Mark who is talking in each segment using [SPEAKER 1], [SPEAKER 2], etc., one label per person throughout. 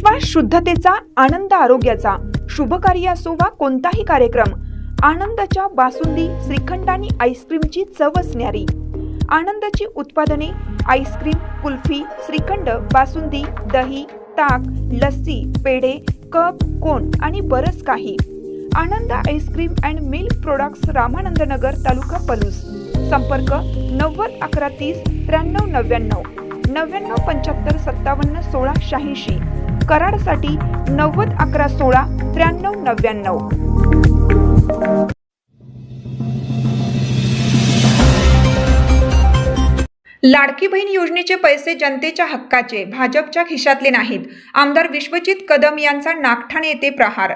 [SPEAKER 1] विश्वास शुद्धतेचा आनंद आरोग्याचा. शुभ कार्य असो वा कोणताही कार्यक्रम आनंदाच्या बासुंदी श्रीखंड आणि आईस्क्रीमची चवच न्यारी आनंदाची उत्पादने आईस्क्रीम कुल्फी श्रीखंड बासुंदी दही ताक लस्सी पेढे कप कोण आणि बरंच काही. Anand ice cream and milk products Ramanand Nagar taluka Palus. संपर्क नव्वद अकरा तीस त्र्याण्णव नव्याण्णव. नव्याण्णव पंच्याहत्तर सत्तावन्न सोळा शहाऐंशी. कराडसाठी नव्वद अकरा सोळा त्र्याण्णव नव्याण्णव. लाडकी बहीण योजनेचे पैसे जनतेच्या हक्काचे भाजपच्या खिशातले नाहीत. आमदार विश्वजित कदम यांचा नागठाणे येथे प्रहार.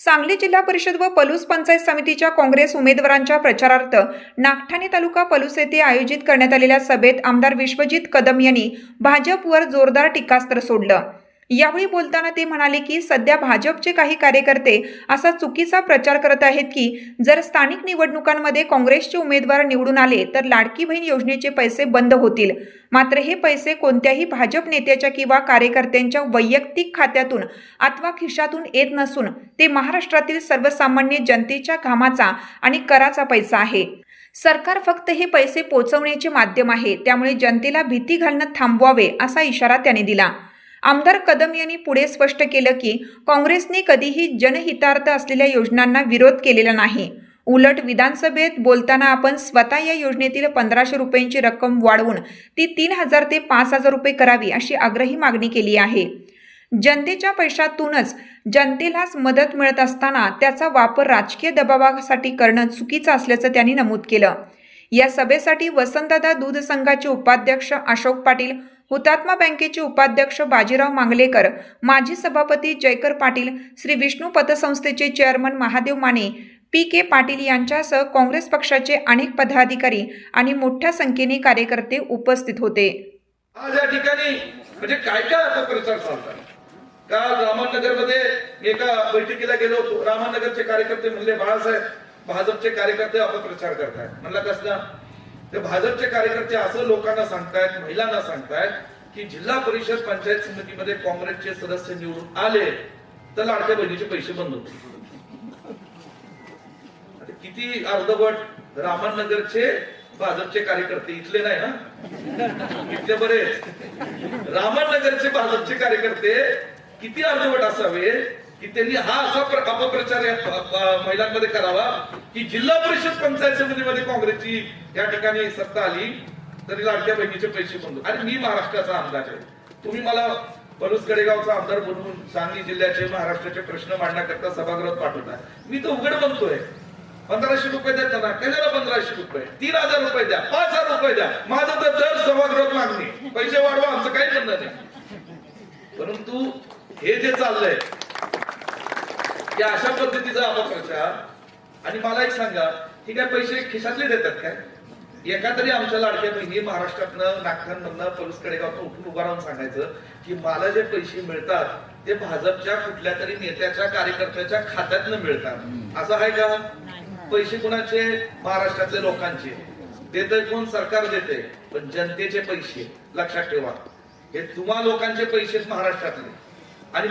[SPEAKER 1] सांगली जिल्हा परिषद व पलूस पंचायत समितीच्या काँग्रेस उमेदवारांच्या प्रचारार्थ नागठाणे तालुका पलूस येथे आयोजित करण्यात आलेल्या सभेत आमदार विश्वजित कदम यांनी भाजपवर जोरदार टीकास्त्र सोडलं. यावेळी बोलताना ते म्हणाले की सध्या भाजपचे काही कार्यकर्ते असा चुकीचा प्रचार करत आहेत की जर स्थानिक निवडणुकांमध्ये काँग्रेसचे उमेदवार निवडून आले तर लाडकी बहीण योजनेचे पैसे बंद होतील. मात्र हे पैसे कोणत्याही भाजप नेत्याच्या किंवा कार्यकर्त्यांच्या वैयक्तिक खात्यातून अथवा खिशातून येत नसून ते महाराष्ट्रातील सर्वसामान्य जनतेच्या कामाचा आणि कराचा पैसा आहे. सरकार फक्त हे पैसे पोचवण्याचे माध्यम आहे त्यामुळे जनतेला भीती घालणं थांबवावे असा इशारा त्याने दिला. आमदार कदम यांनी पुढे स्पष्ट केलं की काँग्रेसने कधीही जनहितार्थ असलेल्या योजनांना विरोध केलेला नाही. उलट विधानसभेत बोलताना आपण स्वतः या योजनेतील पंधराशे रुपयांची रक्कम वाढवून ती तीन हजार ते पाच हजार रुपये करावी अशी आग्रही मागणी केली आहे. जनतेच्या पैशातूनच जनतेलाच मदत मिळत असताना त्याचा वापर राजकीय दबावासाठी करणं चुकीचं असल्याचं त्यांनी नमूद केलं. या सभेसाठी वसंतदादा दूध संघाचे उपाध्यक्ष अशोक पाटील हुतात्मा बँकेचे उपाध्यक्ष बाजीराव मांगलेकर माजी सभापती Jaykar Patil Shri Vishnu पतसंस्थेचे chairman Mahadev Mane P K Patil यांच्यासह काँग्रेस पक्षाचे अनेक पदाधिकारी आणि मोठ्या संख्येने कार्यकर्ते उपस्थित होते.
[SPEAKER 2] आज या ठिकाणी म्हणजे काय काय प्रचार चालतात काल रामनगरमध्ये एका बैठकीला गेलो होतो. रामनगरचे कार्यकर्ते म्हणले बाळासाहेब भाजपचे कार्यकर्ते अपप्रचार करतायत. म्हणला कसला ते भाजपचे कार्यकर्ते असं लोकांना सांगतायत महिलांना सांगतायत की जिल्हा परिषद पंचायत समितीमध्ये काँग्रेसचे सदस्य निवडून आले तर लाडक्या बहिणीचे पैसे बंद होतील. किती अर्धवट रामनगरचे भाजपचे कार्यकर्ते इथले नाही ना? इथले बरे रामनगरचे भाजपचे कार्यकर्ते किती अर्धवट असावे की त्यांनी हा असा अपप्रचार या महिलांमध्ये करावा की जिल्हा परिषद पंचायत समितीमध्ये काँग्रेसची या ठिकाणी सत्ता आली तरी लाडक्या बहिणीचे पैसे बंद आणि मी महाराष्ट्राचा आमदार आहे. तुम्ही मला पलूस कडेगावचा आमदार बनवून सांगली जिल्ह्याचे महाराष्ट्राचे प्रश्न मांडण्याकरता सभागृहात पाठवताय. मी तो उघड बनतोय. पंधराशे रुपये द्या त्यांना. कशाला पंधराशे रुपये. तीन हजार रुपये द्या. पाच हजार रुपये द्या. माझं तर दर सभागृहात मागणी पैसे वाढवा आमचं काही म्हणणं नाही. परंतु हे जे चाललंय या अशा पद्धतीचा अपप्रचार आणि मला एक सांगा हे काय पैसे खिशातले देतात काय? एका तरी आमच्या लाडक्या बहिणी महाराष्ट्रातनं नागठाणमधनं पलूस कडेगावनं उठून उभा राहून सांगायचं की मला जे पैसे मिळतात ते भाजपच्या कुठल्या तरी नेत्याच्या कार्यकर्त्याच्या खात्यातनं मिळतात. असं आहे का? पैसे कुणाचे? महाराष्ट्रातल्या लोकांचे. देत कोण? सरकार देते पण जनतेचे पैसे लक्षात ठेवा. हे तुम्हा लोकांचे पैसे महाराष्ट्रातले. आणि